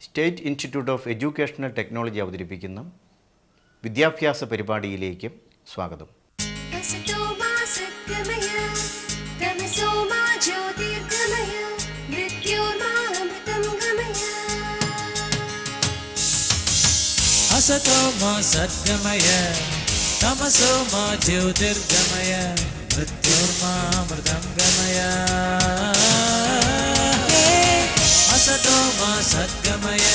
state institute of educational technology അവതരിപ്പിക്കുന്ന വിദ്യാഭ്യാസ പരിപാടിയിലേക്ക് സ്വാഗതം असतो मा सद्गमय तमसो मा ज्योतिर्गमय मृत्योर्मामृतं गमय సతో మా సద్గమయ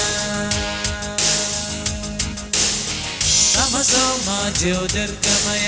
తమసో మా జ్యోతిర్గమయ.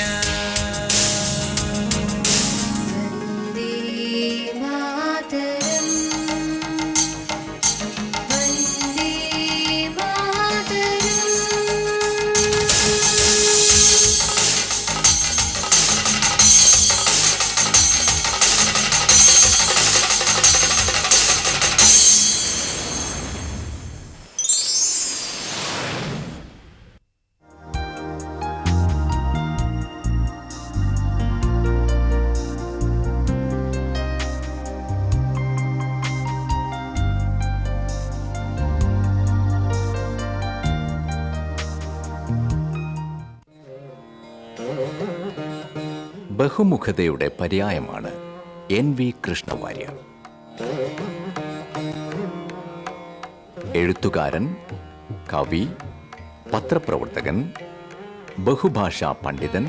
ബഹുമുഖതയുടെ പര്യായമാണ് എൻ വി കൃഷ്ണവാര്യർ എഴുത്തുകാരൻ കവി പത്രപ്രവർത്തകൻ ബഹുഭാഷാ പണ്ഡിതൻ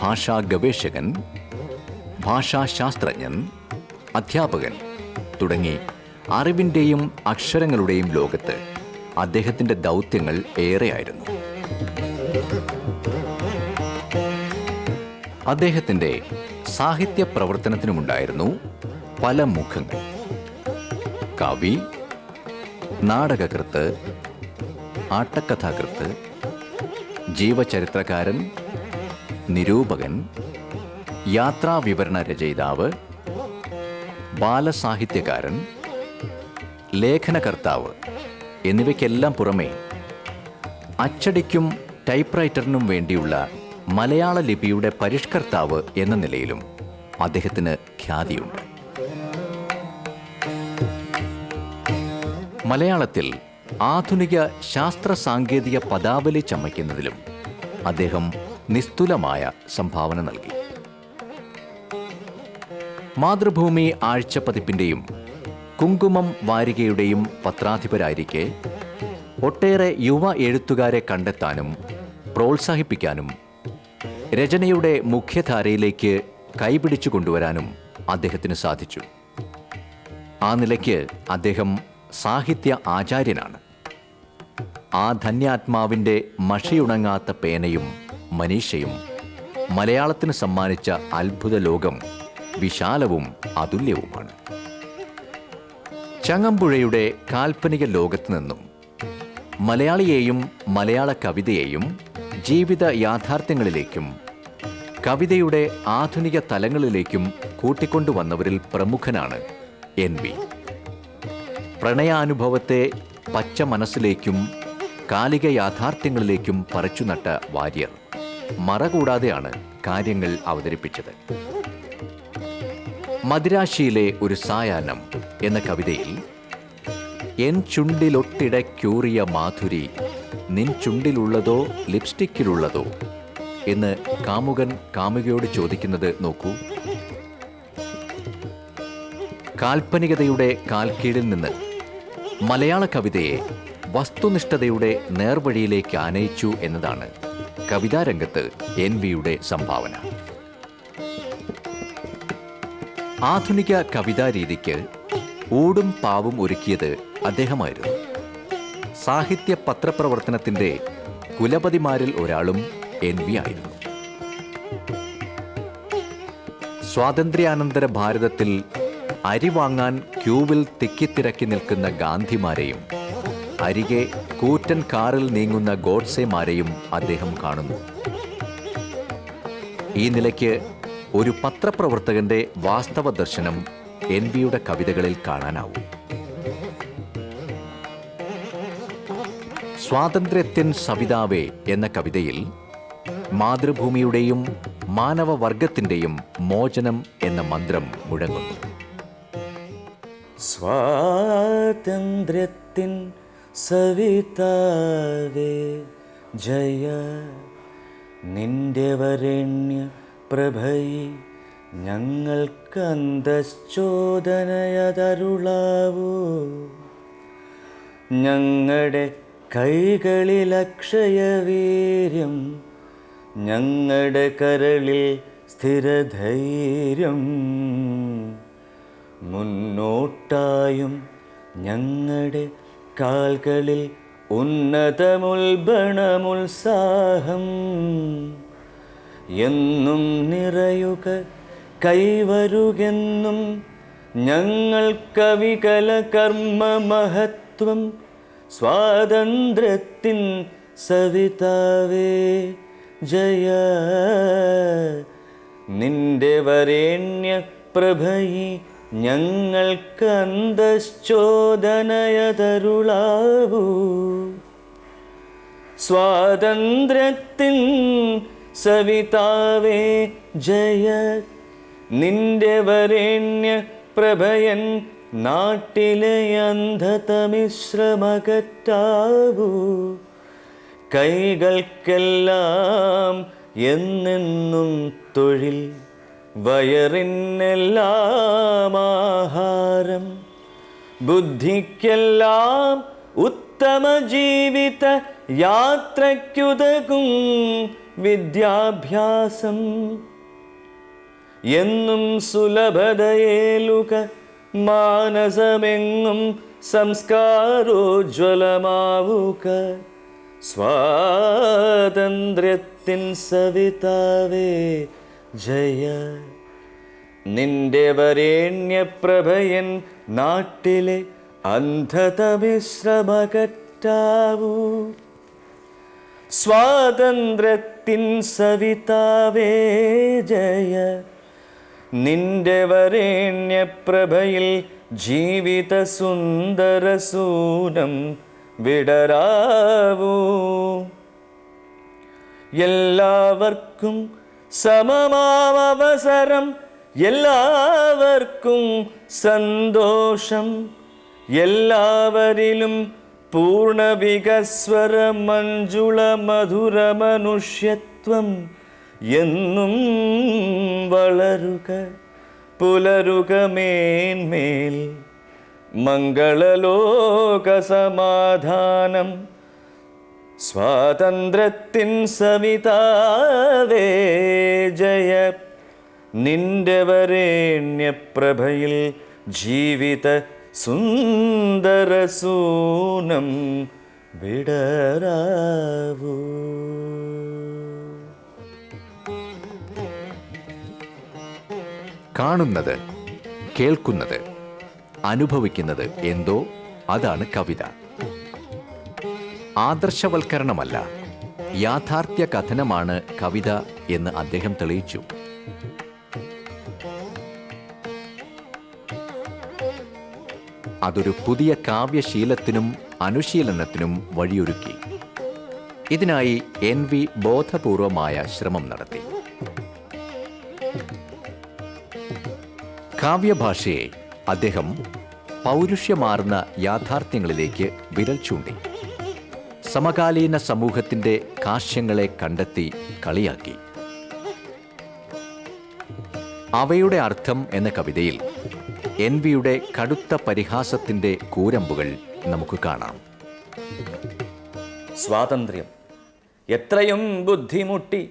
ഭാഷാ ഗവേഷകൻ ഭാഷാശാസ്ത്രജ്ഞൻ അധ്യാപകൻ തുടങ്ങി അറിവിന്റെയും അക്ഷരങ്ങളുടെയും ലോകത്ത് അദ്ദേഹത്തിന്റെ ദൗത്യങ്ങൾ ഏറെയായിരുന്നു. അദ്ദേഹത്തിന്റെ സാഹിത്യ പ്രവർത്തനത്തിനുമുണ്ടായിരുന്നു പല മുഖങ്ങൾ. കവി നാടകകൃത്ത് ആട്ടക്കഥാകൃത്ത് ജീവചരിത്രകാരൻ നിരൂപകൻ യാത്രാവിവരണ രചയിതാവ് ബാലസാഹിത്യകാരൻ ലേഖനകർത്താവ് എന്നിവയ്ക്കെല്ലാം പുറമേ അച്ചടിക്കും ടൈപ്പ്റൈറ്ററിനും വേണ്ടിയുള്ള മലയാള ലിപിയുടെ പരിഷ്കർത്താവ് എന്ന നിലയിലും അദ്ദേഹത്തിന് ഖ്യാതിയുണ്ട്. മലയാളത്തിൽ ആധുനിക ശാസ്ത്ര സാങ്കേതിക പദാവലി ചമയ്ക്കുന്നതിലും അദ്ദേഹം നിസ്തുലമായ സംഭാവന നൽകി. മാതൃഭൂമി ആഴ്ചപ്പതിപ്പിന്റെയും കുങ്കുമം വാരികയുടെയും പത്രാധിപരായിരിക്കെ ഒട്ടേറെ യുവ എഴുത്തുകാരെ കണ്ടെത്താനും പ്രോത്സാഹിപ്പിക്കാനും രചനയുടെ മുഖ്യധാരയിലേക്ക് കൈപിടിച്ചു കൊണ്ടുവരാനും അദ്ദേഹത്തിന് സാധിച്ചു. ആ നിലയ്ക്ക് അദ്ദേഹം സാഹിത്യ ആചാര്യനാണ്. ആ ധന്യാത്മാവിന്റെ മഷിയുണങ്ങാത്ത പേനയും മനീഷയും മലയാളത്തിന് സമ്മാനിച്ച അത്ഭുത ലോകം വിശാലവും അതുല്യവുമാണ്. ചങ്ങമ്പുഴയുടെ കാൽപ്പനിക ലോകത്ത് നിന്നും മലയാളിയെയും മലയാള കവിതയെയും ജീവിത യാഥാർത്ഥ്യങ്ങളിലേക്കും കവിതയുടെ ആധുനിക തലങ്ങളിലേക്കും കൂട്ടിക്കൊണ്ടുവന്നവരിൽ പ്രമുഖനാണ് എൻ വി. പ്രണയാനുഭവത്തെ പച്ച മനസ്സിലേക്കും കാലിക യാഥാർത്ഥ്യങ്ങളിലേക്കും പറിച്ചുനട്ട വാര്യർ. മറകൂടാതെയാണ് കാര്യങ്ങൾ അവതരിപ്പിച്ചത്. മദിരാശിയിലെ ഒരു സായാഹ്നം എന്ന കവിതയിൽ എൻ ചുണ്ടിലൊട്ടിടയ്ക്കൂറിയ മാധുരി നിൻ ചുണ്ടിലുള്ളതോ ലിപ്സ്റ്റിക്കിലുള്ളതോ? എന്ന് കാമുകൻ കാമുകയോട് ചോദിക്കുന്നത് നോക്കൂ. കാൽപ്പനികതയുടെ കാൽക്കീഴിൽ നിന്ന് മലയാള കവിതയെ വസ്തുനിഷ്ഠതയുടെ നേർവഴിയിലേക്ക് ആനയിച്ചു എന്നതാണ് കവിതാരംഗത്ത് എൻ വിയുടെ സംഭാവന. ആധുനിക കവിതാരീതിക്ക് ഊടും പാവും ഒരുക്കിയത് അദ്ദേഹമായിരുന്നു. സാഹിത്യ പത്രപ്രവർത്തനത്തിന്റെ കുലപതിമാരിൽ ഒരാളും എൻ വി ആയിരുന്നു. സ്വാതന്ത്ര്യാനന്തര ഭാരതത്തിൽ അരി വാങ്ങാൻ ക്യൂവിൽ തിക്കിത്തിരക്കി നിൽക്കുന്ന ഗാന്ധിമാരെയും അരികെ കൂറ്റൻ കാറിൽ നീങ്ങുന്ന ഗോഡ്സെമാരെയും അദ്ദേഹം കാണുന്നു. ഈ നിലയ്ക്ക് ഒരു പത്രപ്രവർത്തകന്റെ വാസ്തവ ദർശനം എൻ വിയുടെ കവിതകളിൽ കാണാനാവും. സ്വാതന്ത്ര്യത്തിൻ സവിതാവേ എന്ന കവിതയിൽ മാതൃഭൂമിയുടെയും മാനവവർഗത്തിന്റെയും മോചനം എന്ന മന്ത്രം മുഴങ്ങുന്നു. സ്വാതന്ത്ര്യത്തിൻ സവിതാവേ ജയ നിന്റെ വരണ്യ പ്രഭയി ഞങ്ങൾക്കന്തശ്ചോദനയതരുളാവൂ. ഞങ്ങളുടെ കൈകളിൽ അക്ഷയവീര്യം ഞങ്ങളുടെ കരളിൽ സ്ഥിരധൈര്യം. മുന്നോട്ടായും ഞങ്ങളുടെ കാൽകളിൽ ഉന്നതമുൽബണമുത്സാഹം. എന്നും നിറയുക കൈവരുകെന്നും ഞങ്ങൾ കവികല കർമ്മ മഹത്വം സ്വാതന്ത്ര്യത്തിൻ സവിതാവേ ജയ. നിന്റെ വരേണ്യ പ്രഭയി ഞങ്ങൾക്ക് അന്തശ്ചോദനയതരുളാവൂ സ്വാതന്ത്ര്യത്തിൻ സവിതാവേ ജയ. നിന്റെ വരേണ്യ പ്രഭയൻ നാട്ടിലെ അന്ധതമിശ്രമകറ്റാവൂ. കൈകൾക്കെല്ലാം എന്നെന്നും തൊഴിൽ വയറിനെല്ലാം ആഹാരം ബുദ്ധിക്കെല്ലാം ഉത്തമ ജീവിത യാത്രയ്ക്കുതകും വിദ്യാഭ്യാസം. എന്നും സുലഭതയേലുക മാനസമെങ്ങും സംസ്കാരോജ്വലമാവുക. സ്വാതന്ത്ര്യത്തിൻ സവിതാവേ ജയ. നിന്റെ വരേണ്യപ്രഭയൻ നാട്ടിലെ അന്ധതമിശ്രമകറ്റാവൂ. സ്വാതന്ത്ര്യത്തിൻ സവിതാവേ ജയ. നിന്റെ വരേണ്യപ്രഭയിൽ ജീവിത സുന്ദരസൂനം വിടരാവൂ. എല്ലാവർക്കും സമമാവസരം എല്ലാവർക്കും സന്തോഷം. എല്ലാവരിലും പൂർണ വികസ്വര മഞ്ജുള മധുര മനുഷ്യത്വം എന്നും വളരുക. പുലരുക മേന്മേൽ. മംഗളലോക സമാധാനം. സ്വാതന്ത്ര്യത്തിൻ സവിതാവേ ജയ. നിന്റെ വരേണ്യപ്രഭയിൽ ജീവിത സുന്ദരസൂനം വിടരാവൂ. കാണുന്നത് കേൾക്കുന്നത് അനുഭവിക്കുന്നത് എന്തോ അതാണ് കവിത. ആദർശവൽക്കരണമല്ല യാഥാർത്ഥ്യ കഥനമാണ് കവിത എന്ന് അദ്ദേഹം തെളിയിച്ചു. അതൊരു പുതിയ കാവ്യശീലത്തിനും അനുശീലനത്തിനും വഴിയൊരുക്കി. ഇതിനായി എൻ വി ബോധപൂർവമായ ശ്രമം നടത്തി. കാവ്യഭാഷയെ അദ്ദേഹം പൗരുഷ്യമാർന്ന യാഥാർത്ഥ്യങ്ങളിലേക്ക് വിരൽ ചൂണ്ടി. സമകാലീന സമൂഹത്തിന്റെ കാശ്യങ്ങളെ കണ്ടെത്തി കളിയാക്കി. അവയുടെ അർത്ഥം എന്ന കവിതയിൽ എൻ വിയുടെ കടുത്ത പരിഹാസത്തിന്റെ കൂരമ്പുകൾ നമുക്ക് കാണാം. സ്വാതന്ത്ര്യം. എത്രയും ബുദ്ധിമുട്ടി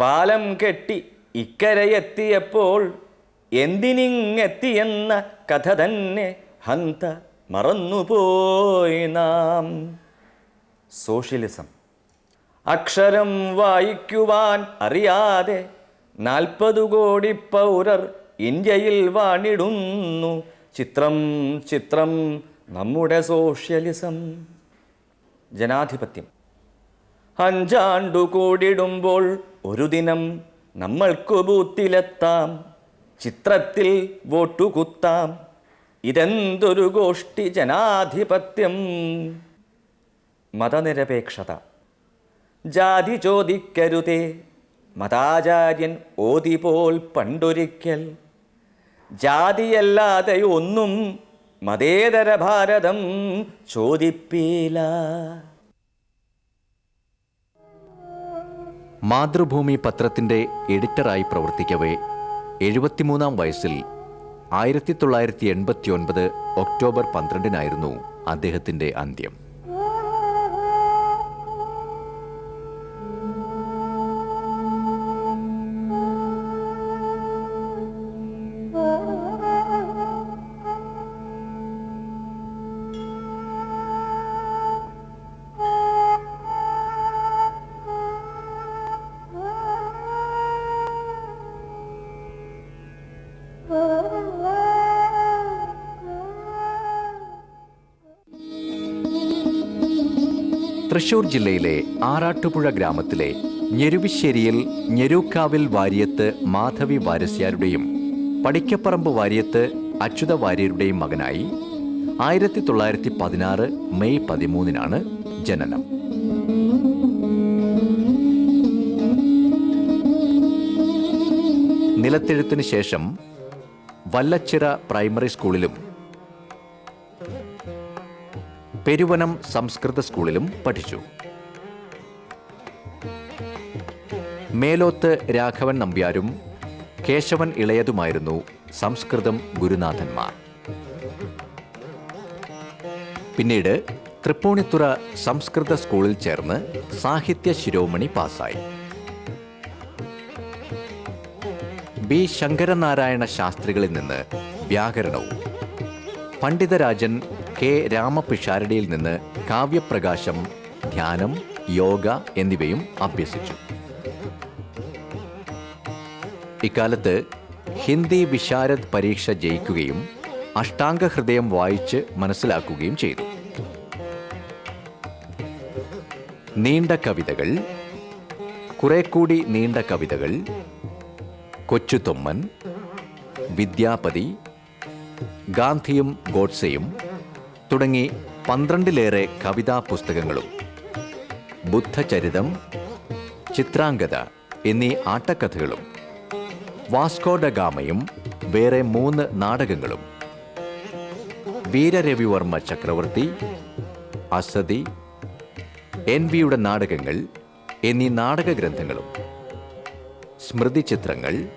പാലം കെട്ടി ഇക്കരയെത്തിയപ്പോൾ എന്തിനിങ്ങെത്തിയെന്ന കഥ തന്നെ ഹന്ത മറന്നുപോയി നാം. സോഷ്യലിസം. അക്ഷരം വായിക്കുവാൻ അറിയാതെ നാൽപ്പത് കോടി പൗരർ ഇന്ത്യയിൽ വാണിടുന്നു. ചിത്രം ചിത്രം നമ്മുടെ സോഷ്യലിസം. ജനാധിപത്യം. അഞ്ചാണ്ടു കൂടിടുമ്പോൾ ഒരു ദിനം നമ്മൾക്കു ബൂത്തിലെത്താം. ചിത്രത്തിൽ വോട്ടുകുത്താം ഇതെന്തൊരു ഗോഷ്ഠി ജനാധിപത്യം. മതനിരപേക്ഷത. ജാതി ചോദിക്കരുതേ. മതാചാര്യൻ ഓതി പോൽ പണ്ടൊരിക്കൽ. ജാതിയല്ലാതെ ഒന്നും മതേതര ഭാരതം ചോദിപ്പീല. മാതൃഭൂമി പത്രത്തിന്റെ എഡിറ്ററായി പ്രവർത്തിക്കവേ എഴുപത്തിമൂന്നാം വയസ്സിൽ ആയിരത്തി തൊള്ളായിരത്തി എൺപത്തി ഒൻപത് ഒക്ടോബർ പന്ത്രണ്ടിനായിരുന്നു അദ്ദേഹത്തിന്റെ അന്ത്യം. തൃശൂർ ജില്ലയിലെ ആറാട്ടുപുഴ ഗ്രാമത്തിലെ ഞെരുവിശ്ശേരിയിൽ ഞെരൂക്കാവിൽ വാര്യത്ത് മാധവി വാരസ്യാരുടെയും പടിക്കപ്പറമ്പ് വാര്യത്ത് അച്യുത വാര്യരുടെയും മകനായി ആയിരത്തി തൊള്ളായിരത്തി പതിനാറ് മെയ് പതിമൂന്നിനാണ് ജനനം. നിലത്തെഴുത്തിന് ശേഷം വല്ലച്ചിറ പ്രൈമറി സ്കൂളിലും പെരുവനം സംസ്കൃത സ്കൂളിലും പഠിച്ചു. മേലോത്ത് രാഘവൻ നമ്പ്യാരും കേശവൻ ഇളയതുമായിരുന്നു സംസ്കൃതം ഗുരുനാഥന്മാർ. പിന്നീട് തൃപ്പൂണിത്തുറ സംസ്കൃത സ്കൂളിൽ ചേർന്ന് സാഹിത്യ ശിരോമണി പാസായി ബി ശങ്കരനാരായണ ശാസ്ത്രികളിൽ നിന്ന് വ്യാകരണവും പണ്ഡിതരാജൻ കെ രാമപിഷാരടിയിൽ നിന്ന് കാവ്യപ്രകാശം ധ്യാനം യോഗ എന്നിവയും അഭ്യസിച്ചു. ഇക്കാലത്ത് ഹിന്ദി വിശാരദ് പരീക്ഷ ജയിക്കുകയും അഷ്ടാംഗ ഹൃദയം വായിച്ച് മനസ്സിലാക്കുകയും ചെയ്തു. നീണ്ട കവിതകൾ കുറെ കൂടി നീണ്ട കവിതകൾ കൊച്ചുതൊമ്മൻ വിദ്യാപതി ഗാന്ധിയും ഗോഡ്സെയും തുടങ്ങി പന്ത്രണ്ടിലേറെ കവിതാ പുസ്തകങ്ങളും ബുദ്ധചരിതം ചിത്രാംഗത എന്നീ ആട്ടക്കഥകളും വാസ്കോഡഗാമയും വേറെ മൂന്ന് നാടകങ്ങളും. വീരരവിവർമ്മ ചക്രവർത്തി അസതി എൻ വിയുടെ നാടകങ്ങൾ എന്നീ നാടക ഗ്രന്ഥങ്ങളും. സ്മൃതി ചിത്രങ്ങൾ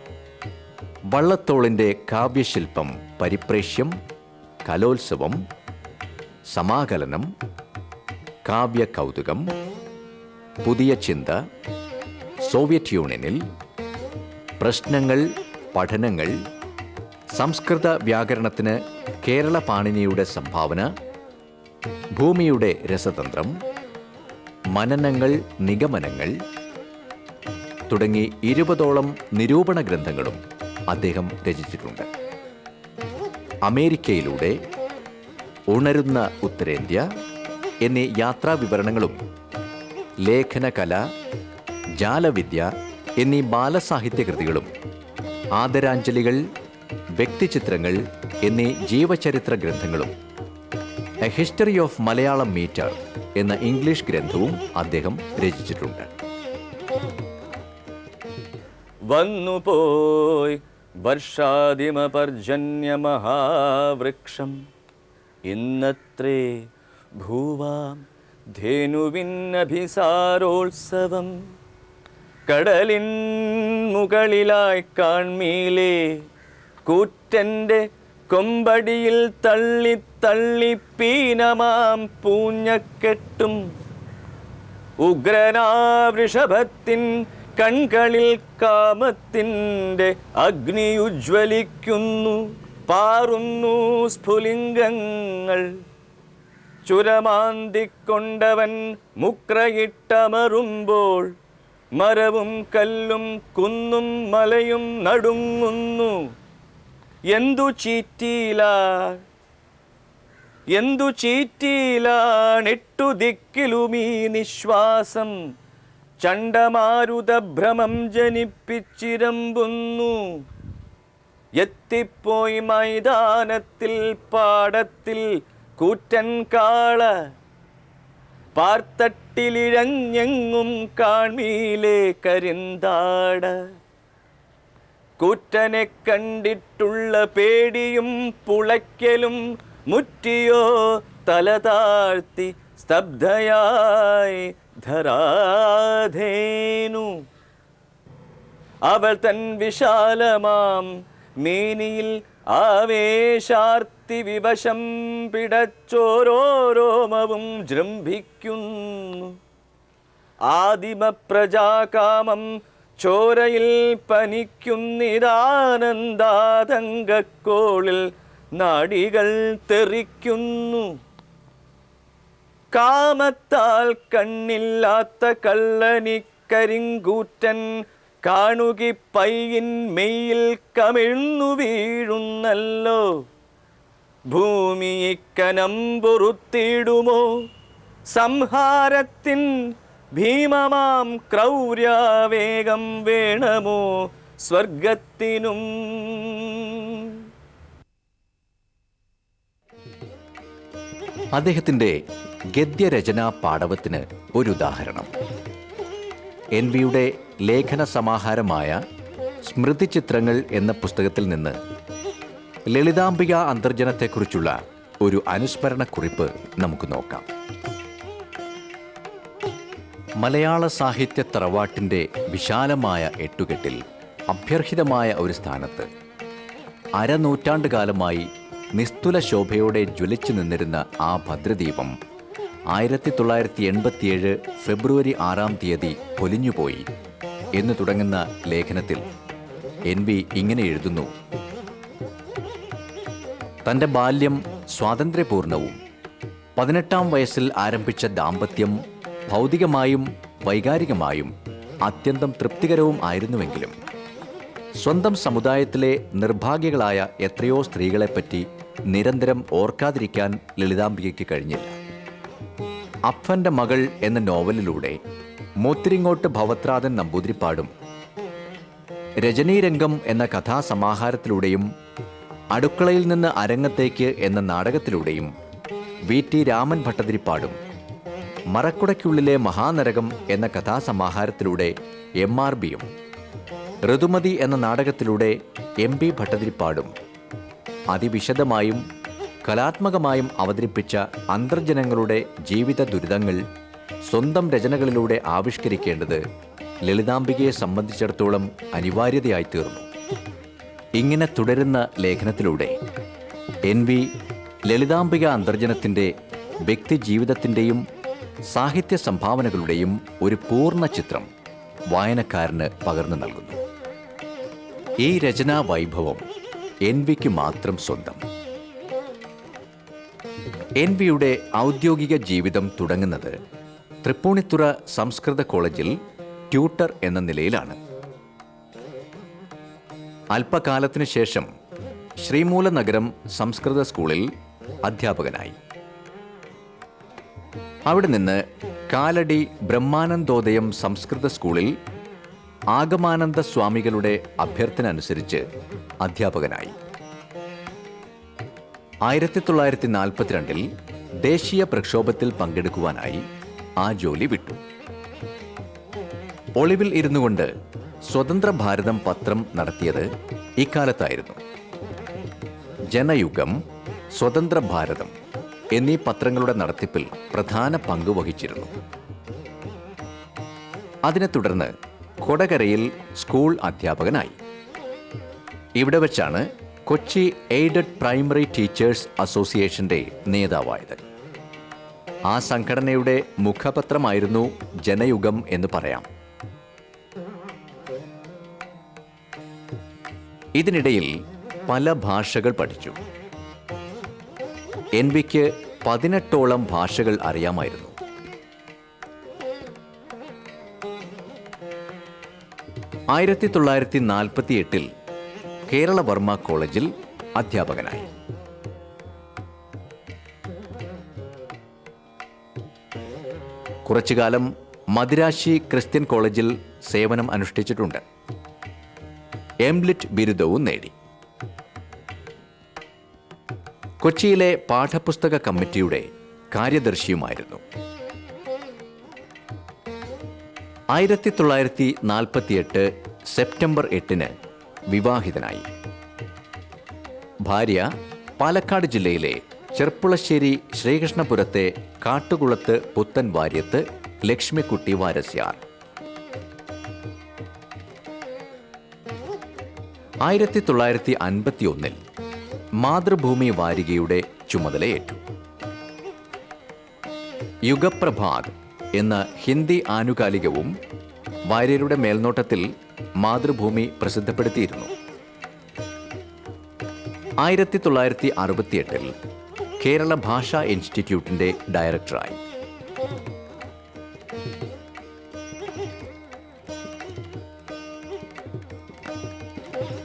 വള്ളത്തോളിന്റെ കാവ്യശില്പം പരിപ്രേക്ഷ്യം കലോത്സവം സമാകലനം കാവ്യ കൗതുകം പുതിയ ചിന്ത സോവിയറ്റ് യൂണിയനിൽ പ്രശ്നങ്ങൾ പഠനങ്ങൾ സംസ്കൃത വ്യാകരണത്തിന് കേരള പാണിനിയുടെ സംഭാവന ഭൂമിയുടെ രസതന്ത്രം മനനങ്ങൾ നിഗമനങ്ങൾ തുടങ്ങി ഇരുപതോളം നിരൂപണ ഗ്രന്ഥങ്ങളും അദ്ദേഹം രചിച്ചിട്ടുണ്ട്. അമേരിക്കയിലൂടെ ഉണരുന്ന ഉത്തരേന്ത്യ എന്നീ യാത്രാ വിവരണങ്ങളും ലേഖനകല ജാലവിദ്യ എന്നീ ബാലസാഹിത്യ കൃതികളും ആദരാഞ്ജലികൾ വ്യക്തിചിത്രങ്ങൾ എന്നീ ജീവചരിത്ര ഗ്രന്ഥങ്ങളും a history of Malayalam metre എന്ന ഇംഗ്ലീഷ് ഗ്രന്ഥവും അദ്ദേഹം രചിച്ചിട്ടുണ്ട്. വന്നു പോയി വർഷാദിമപർജന്യ മഹാവൃക്ഷം ഇന്നത്രേ ഭൂവാം ധേനുവിന്നഭിസാരോത്സവം. കടലിൻ മുകളിലായി കാൺമീലേ കൂറ്റന്റെ കൊമ്പടിയിൽ തള്ളി തള്ളി പീനമാം പൂഞ്ഞക്കെട്ടും. ഉഗ്രനാ വൃഷഭത്തിൻ കൺകളിൽ കാമത്തിന്റെ അഗ്നിയുജ്വലിക്കുന്നു. പാറുന്നു സ്ഫുലിംഗങ്ങൾ. ചുരമാന്തിക്കൊണ്ടവൻ മുക്രയിട്ടമറുമ്പോൾ മരവും കല്ലും കുന്നും മലയും നടുങ്ങുന്നു. എന്തു ചീറ്റീല എന്തു ചീറ്റീലാണെട്ടു ദിക്കിലുമീ നിശ്വാസം? ചണ്ടമാരുതഭ്രമം ജനിപ്പിച്ചിരമ്പുന്നു. എത്തിപ്പോയി മൈതാനത്തിൽ പാടത്തിൽ കൂറ്റൻ കാള. പാർത്തട്ടിലിഴഞ്ഞെങ്ങും കാൺമീലേ കരിന്താട. കൂറ്റനെ കണ്ടിട്ടുള്ള പേടിയും പുളയ്ക്കലും മുറ്റിയോ തല താഴ്ത്തി സ്തബ്ധയായി ധരാധേനു. അവൾ തൻ വിശാലമാം മേനിയിൽ ആവേശാർത്തി വിവശം പിടച്ചോരോരോമവും ജൃംഭിക്കുന്നു. ആദിമപ്രജാകാമം ചോരയിൽ പനിക്കുന്നിതാനന്ദാതങ്കക്കോളിൽ നാടികൾ തെറിക്കുന്നു. കാമത്താൽ കണ്ണില്ലാത്ത കള്ളനിക്കരിങ്കൂറ്റൻ കാണുകി പയ്യിൻ മെയ്യിൽ കമിഴ്ന്നു വീഴുന്നല്ലോ. ഭൂമി ഇക്കനം പൊറുത്തിടുമോ? സംഹാരത്തിൻ ഭീമമാം ക്രൗര്യാവേഗം വേണമോ സ്വർഗത്തിനും? അദ്ദേഹത്തിന്റെ ഗദ്യരചനാ പാടവത്തിന് ഒരു ഉദാഹരണം. എൻ വിയുടെ ലേഖന സമാഹാരമായ സ്മൃതിചിത്രങ്ങൾ എന്ന പുസ്തകത്തിൽ നിന്ന് ലളിതാംബിക അന്തർജനത്തെക്കുറിച്ചുള്ള ഒരു അനുസ്മരണ കുറിപ്പ് നമുക്ക് നോക്കാം. മലയാള സാഹിത്യ തറവാട്ടിന്റെ വിശാലമായ എട്ടുകെട്ടിൽ അഭ്യർഹിതമായ ഒരു സ്ഥാനത്ത് അരനൂറ്റാണ്ട് കാലമായി നിസ്തുല ശോഭയോടെ ജ്വലിച്ചു നിന്നിരുന്ന ആ ഭദ്രദീപം ആയിരത്തി തൊള്ളായിരത്തി എൺപത്തിയേഴ് ഫെബ്രുവരി ആറാം തീയതി പൊലിഞ്ഞുപോയി. എന്ന് തുടങ്ങുന്ന ലേഖനത്തിൽ എൻ വി ഇങ്ങനെ എഴുതുന്നു. തന്റെ ബാല്യം സ്വാതന്ത്ര്യപൂർണവും പതിനെട്ടാം വയസ്സിൽ ആരംഭിച്ച ദാമ്പത്യം ഭൗതികമായും വൈകാരികമായും അത്യന്തം തൃപ്തികരവും ആയിരുന്നുവെങ്കിലും സ്വന്തം സമുദായത്തിലെ നിർഭാഗ്യകളായ എത്രയോ സ്ത്രീകളെപ്പറ്റി നിരന്തരം ഓർക്കാതിരിക്കാൻ ലളിതാംബികയ്ക്ക് കഴിഞ്ഞില്ല. അപ്പന്റെ മകൾ എന്ന നോവലിലൂടെ മൂത്തിരിങ്ങോട്ട് ഭവത്രാതൻ നമ്പൂതിരിപ്പാടും രജനീരംഗം എന്ന കഥാസമാഹാരത്തിലൂടെയും അടുക്കളയിൽ നിന്ന് അരങ്ങത്തേക്ക് എന്ന നാടകത്തിലൂടെയും വി ടി രാമൻ ഭട്ടതിരിപ്പാടും മറക്കുടയ്ക്കുള്ളിലെ മഹാനരകം എന്ന കഥാസമാഹാരത്തിലൂടെ എം ആർ ബിയും ഋതുമതി എന്ന നാടകത്തിലൂടെ എം പി ഭട്ടതിരിപ്പാടും അതിവിശദമായും കലാത്മകമായും അവതരിപ്പിച്ച അന്തർജനങ്ങളുടെ ജീവിത ദുരിതങ്ങൾ സ്വന്തം രചനകളിലൂടെ ആവിഷ്കരിക്കേണ്ടത് ലളിതാംബികയെ സംബന്ധിച്ചിടത്തോളം അനിവാര്യതയായി തീർന്നു. ഇങ്ങനെ തുടരുന്ന ലേഖനത്തിലൂടെ എൻ വി ലളിതാംബിക അന്തർജനത്തിന്റെ വ്യക്തിജീവിതത്തിന്റെയും സാഹിത്യ സംഭാവനകളുടെയും ഒരു പൂർണ ചിത്രം വായനക്കാരന് പകർന്നു നൽകുന്നു. ഈ രചനാ വൈഭവം എൻ വിക്ക് മാത്രം സ്വന്തം. എൻ വിയുടെ ഔദ്യോഗിക ജീവിതം തുടങ്ങുന്നത് തൃപ്പൂണിത്തുറ സംസ്കൃത കോളേജിൽ ട്യൂട്ടർ എന്ന നിലയിലാണ്. അല്പകാലത്തിനു ശേഷം ശ്രീമൂലനഗരം സംസ്കൃത സ്കൂളിൽ അധ്യാപകനായി. അവിടെ നിന്ന് കാലടി ബ്രഹ്മാനന്ദോദയം സംസ്കൃത സ്കൂളിൽ ആഗമാനന്ദ സ്വാമികളുടെ അഭ്യർത്ഥന അനുസരിച്ച് അധ്യാപകനായി. ആയിരത്തി തൊള്ളായിരത്തി നാൽപ്പത്തിരണ്ടിൽ ദേശീയ പ്രക്ഷോഭത്തിൽ പങ്കെടുക്കുവാനായി ആ ജോലി വിട്ടു. ഒളിവിൽ ഇരുന്നു കൊണ്ട് സ്വതന്ത്ര ഭാരതം പത്രം നടത്തിയത് ഇക്കാലത്തായിരുന്നു. ജനയുഗം സ്വതന്ത്ര ഭാരതം എന്നീ പത്രങ്ങളുടെ നടത്തിപ്പിൽ പ്രധാന പങ്ക് വഹിച്ചിരുന്നു. അതിനെ തുടർന്ന് കൊടകരയിൽ സ്കൂൾ അധ്യാപകനായി. ഇവിടെ വെച്ചാണ് കൊച്ചി എയ്ഡഡ് പ്രൈമറി ടീച്ചേഴ്സ് അസോസിയേഷന്റെ നേതാവായത്. ആ സംഘടനയുടെ മുഖപത്രമായിരുന്നു ജനയുഗം എന്ന് പറയാം. ഇതിനിടയിൽ പല ഭാഷകൾ പഠിച്ചു. എൻ വിക്ക് പതിനെട്ടോളം ഭാഷകൾ അറിയാമായിരുന്നു. ആയിരത്തി തൊള്ളായിരത്തി നാൽപ്പത്തി എട്ടിൽ കേരളവർമ്മ കോളേജിൽ അധ്യാപകനായി. കുറച്ചുകാലം മദിരാശി ക്രിസ്ത്യൻ കോളേജിൽ സേവനം അനുഷ്ഠിച്ചിട്ടുണ്ട്. എംലിറ്റ് ബിരുദവും നേടി. കൊച്ചിയിലെ പാഠപുസ്തക കമ്മിറ്റിയുടെ കാര്യദർശിയുമായിരുന്നു. ആയിരത്തി തൊള്ളായിരത്തി നാൽപ്പത്തിയെട്ട് സെപ്റ്റംബർ എട്ടിന് വിവാഹിതനായി. ഭാര്യ പാലക്കാട് ജില്ലയിലെ ചെർപ്പുളശ്ശേരി ശ്രീകൃഷ്ണപുരത്തെ കാട്ടുകുളത്ത് പുത്തൻ വാര്യത്ത് ലക്ഷ്മിക്കുട്ടി വാരസ്യാർ. ആയിരത്തി തൊള്ളായിരത്തി അൻപത്തി ഒന്നിൽ മാതൃഭൂമി വാരികയുടെ ചുമതലയേറ്റു. യുഗപ്രഭാത് എന്ന ഹിന്ദി ആനുകാലികവും വാര്യരുടെ മേൽനോട്ടത്തിൽ മാതൃഭൂമി പ്രസിദ്ധപ്പെടുത്തിയിരുന്നു. ആയിരത്തി തൊള്ളായിരത്തി അറുപത്തിയെട്ടിൽ കേരള ഭാഷാ ഇൻസ്റ്റിറ്റ്യൂട്ടിന്റെ ഡയറക്ടറായി.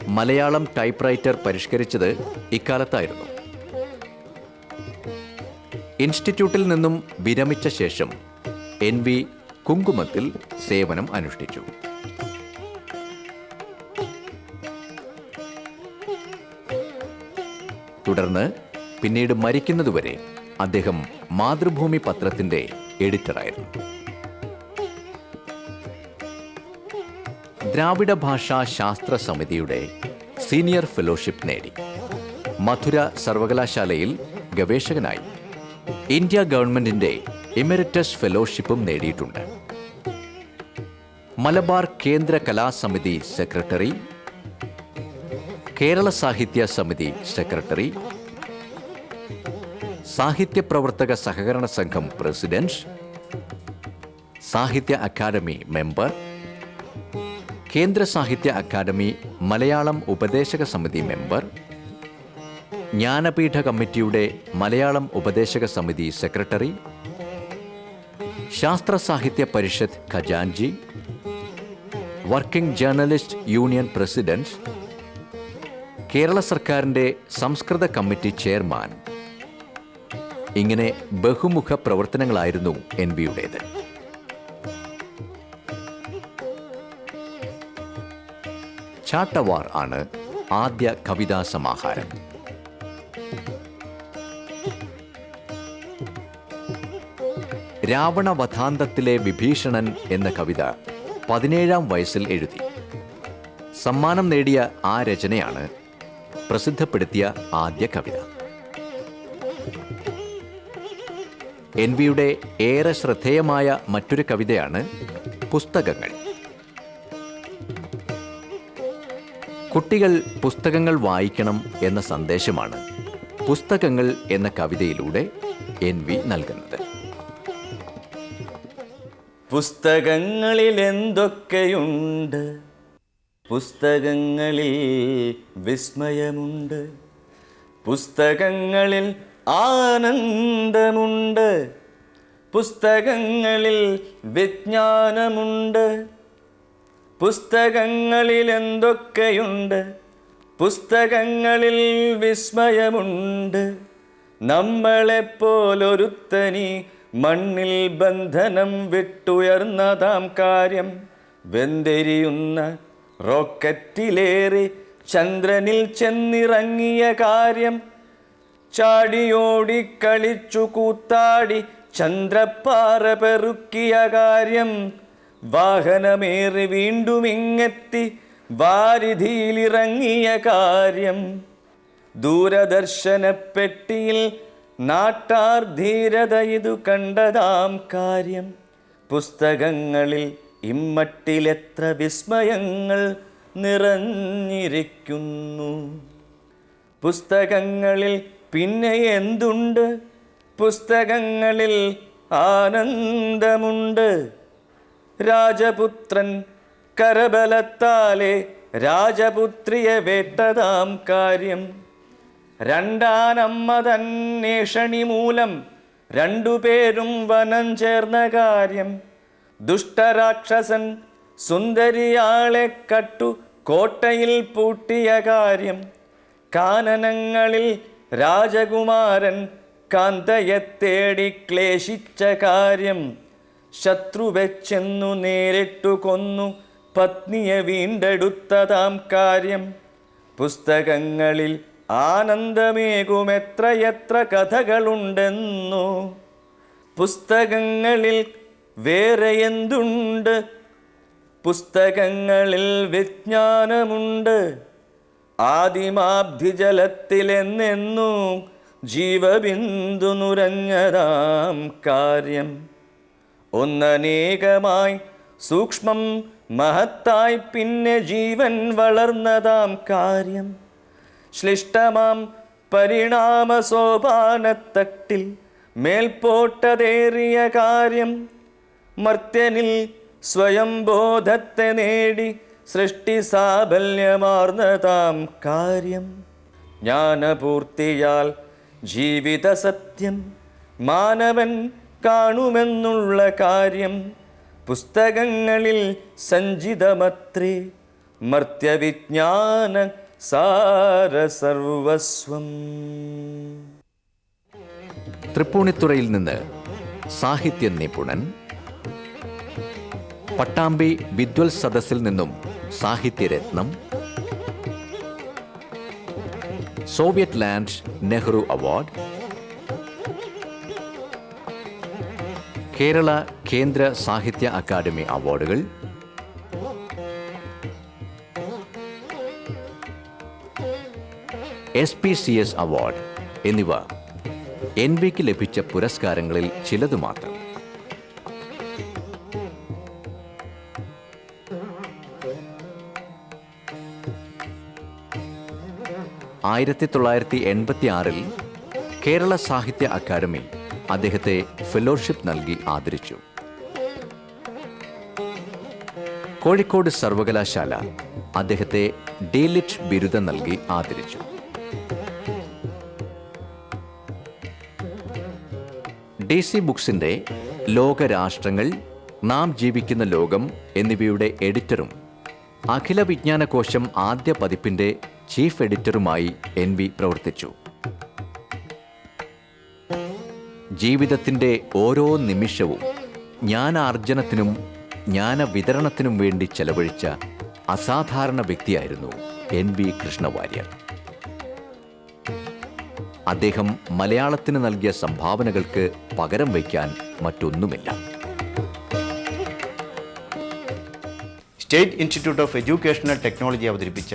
മലയാളം ടൈപ്പ്റൈറ്റർ പരിഷ്കരിച്ചത് ഇക്കാലത്തായിരുന്നു. ഇൻസ്റ്റിറ്റ്യൂട്ടിൽ നിന്നും വിരമിച്ച ശേഷം എൻ വി കുങ്കുമത്തിൽ സേവനം അനുഷ്ഠിച്ചു. തുടർന്ന് പിന്നീട് മരിക്കുന്നതുവരെ അദ്ദേഹം മാതൃഭൂമി പത്രത്തിന്റെ എഡിറ്ററായിരുന്നു. ദ്രാവിഡ ഭാഷാ ശാസ്ത്ര സമിതിയുടെ സീനിയർ ഫെലോഷിപ്പ് നേടി. മധുര സർവകലാശാലയിൽ ഗവേഷകനായി. ഇന്ത്യ ഗവൺമെന്റിന്റെ എമിരറ്റസ് ഫെലോഷിപ്പും നേടിയിട്ടുണ്ട്. മലബാർ കേന്ദ്ര കലാസമിതി സെക്രട്ടറി കേരള സാഹിത്യ സമിതി സെക്രട്ടറി സാഹിത്യ പ്രവർത്തക സഹകരണ സംഘം പ്രസിഡന്റ് സാഹിത്യ അക്കാദമി മെമ്പർ കേന്ദ്ര സാഹിത്യ അക്കാദമി മലയാളം ഉപദേശക സമിതി മെമ്പർ ജ്ഞാനപീഠ കമ്മിറ്റിയുടെ മലയാളം ഉപദേശക സമിതി സെക്രട്ടറി ശാസ്ത്ര സാഹിത്യ പരിഷത്ത് ഖജാൻജി working journalist union president Kerala സർക്കാരിന്റെ സംസ്കൃത കമ്മിറ്റി ചെയർമാൻ. ഇങ്ങനെ ബഹുമുഖ പ്രവർത്തനങ്ങളായിരുന്നു എൻ വിയുടേത്. ചാട്ടവാർ ആണ് ആദ്യ കവിതാ സമാഹാരം. രാവണവധാന്തത്തിലെ വിഭീഷണൻ എന്ന കവിത പതിനേഴാം വയസ്സിൽ എഴുതി. സമ്മാനം നേടിയ ആ രചനയാണ് പ്രസിദ്ധപ്പെടുത്തിയ ആദ്യ കവിത. എൻ വിയുടെ ഏറെ ശ്രദ്ധേയമായ മറ്റൊരു കവിതയാണ് പുസ്തകങ്ങൾ. കുട്ടികൾ പുസ്തകങ്ങൾ വായിക്കണം എന്ന സന്ദേശമാണ് പുസ്തകങ്ങൾ എന്ന കവിതയിലൂടെ എൻ വി നൽകുന്നത്. പുസ്തകങ്ങളിൽ എന്തൊക്കെയുണ്ട്? പുസ്തകങ്ങളിൽ വിസ്മയമുണ്ട്. പുസ്തകങ്ങളിൽ ആനന്ദമുണ്ട്. പുസ്തകങ്ങളിൽ വിജ്ഞാനമുണ്ട്. പുസ്തകങ്ങളിൽ എന്തൊക്കെയുണ്ട്? പുസ്തകങ്ങളിൽ വിസ്മയമുണ്ട്. നമ്മളെപ്പോലൊരുത്തനി മണ്ണിൽ ബന്ധനം വിട്ടുയർന്നതാം കാര്യം വെന്തെരിയുന്ന റോക്കറ്റിലേറി ചന്ദ്രനിൽ ചെന്നിറങ്ങിയ കാര്യം. ചാടിയോടി കളിച്ചു കൂത്താടി ചന്ദ്രപ്പാറ പെറുക്കിയ കാര്യം. വാഹനമേറി വീണ്ടും ഇങ്ങെത്തി വാരിധിയിലിറങ്ങിയ കാര്യം. ദൂരദർശന പെട്ടിയിൽ നാട്ടാർ ധീരത ഇതു കണ്ടതാം കാര്യം. പുസ്തകങ്ങളിൽ ഇമ്മട്ടിലെത്ര വിസ്മയങ്ങൾ നിറഞ്ഞിരിക്കുന്നു. പുസ്തകങ്ങളിൽ പിന്നെ എന്തുണ്ട്? പുസ്തകങ്ങളിൽ ആനന്ദമുണ്ട്. രാജപുത്രൻ കരബലത്താലെ രാജപുത്രിയെ വേട്ടതാം കാര്യം. രണ്ടാനമ്മ തന്നേഷണി മൂലം രണ്ടുപേരും വനം ചേർന്ന കാര്യം. ദുഷ്ടരാക്ഷസൻ സുന്ദരിയാളെ കട്ടു കോട്ടയിൽ പൂട്ടിയ കാര്യം. കാനനങ്ങളിൽ രാജകുമാരൻ കാന്തയെ തേടി ക്ലേശിച്ച കാര്യം. ശത്രുവെച്ചെന്നു നേരിട്ടു കൊന്നു പത്നിയെ വീണ്ടെടുത്തതാം കാര്യം. പുസ്തകങ്ങളിൽ ആനന്ദമേകുമെത്രയെത്ര കഥകളുണ്ടെന്നു. പുസ്തകങ്ങളിൽ വേറെ എന്തുണ്ട്? പുസ്തകങ്ങളിൽ വിജ്ഞാനമുണ്ട്. ആദിമാബ്ധിജലത്തിലെന്നെന്നു ജീവബിന്ദു നുരഞ്ഞതാം കാര്യം. ഒന്നനേകമായി സൂക്ഷ്മം മഹത്തായി പിന്നെ ജീവൻ വളർന്നതാം കാര്യം. ശ്ലിഷ്ടമാം പരിണാമ സോപാനത്തട്ടിൽ മേൽപോട്ടതേറിയ കാര്യം. മർത്യനിൽ സ്വയം ബോധത്തെ നേടി സൃഷ്ടി സാബല്യമാർന്നതാം കാര്യം. ജ്ഞാനപൂർത്തിയാൽ ജീവിത സത്യം മാനവൻ കാണുമെന്നുള്ള കാര്യം. പുസ്തകങ്ങളിൽ സഞ്ചിതമത്രേ മർത്യവിജ്ഞാന സാരസർവസ്വം. തൃപ്പൂണിത്തുറയിൽ നിന്ന് സാഹിത്യ നിപുണൻ പട്ടാമ്പി വിദ്വൽ സദസ്സിൽ നിന്നും സാഹിത്യരത്നം. Soviet land Nehru award. Kerala Kendra Sahitya Akademi അവാർഡുകൾ. S P C S award എന്നിവ എൻ വിക്ക് ലഭിച്ച പുരസ്കാരങ്ങളിൽ ചിലത് മാത്രം. ആയിരത്തി തൊള്ളായിരത്തി എൺപത്തി ആറിൽ കേരള സാഹിത്യ അക്കാദമി അദ്ദേഹത്തെ ഫെലോഷിപ്പ് നൽകി ആദരിച്ചു. കോഴിക്കോട് സർവകലാശാല അദ്ദേഹത്തെ ഡീലിറ്റ് ബിരുദം നൽകി ആദരിച്ചു. ഡി സി ബുക്സിന്റെ ലോകരാഷ്ട്രങ്ങൾ നാം ജീവിക്കുന്ന ലോകം എന്നിവയുടെ എഡിറ്ററും അഖില വിജ്ഞാനകോശം ആദ്യ പതിപ്പിന്റെ ചീഫ് എഡിറ്ററുമായി എൻ വി പ്രവർത്തിച്ചു. ജീവിതത്തിന്റെ ഓരോ നിമിഷവും ജ്ഞാനാർജനത്തിനും ജ്ഞാനവിതരണത്തിനും വേണ്ടി ചെലവഴിച്ച അസാധാരണ വ്യക്തിയായിരുന്നു എൻ വി കൃഷ്ണവാര്യർ. അദ്ദേഹം മലയാളത്തിന് നൽകിയ സംഭാവനകൾക്ക് പകരം വയ്ക്കാൻ മറ്റൊന്നുമില്ല. State institute of educational technology അവതരിപ്പിച്ച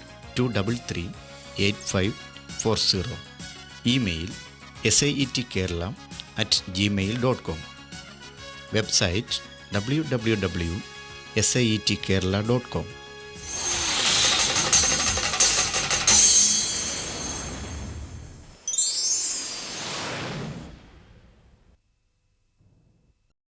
The director, SIET, TNF 5, Cotton Hill Square, Taikad PO, Trivandrum 14. Phone 0471 233 8541 233 8540. Fax 0471 233 8540. Email sietkerala at gmail.com. Website www.sietkerala.com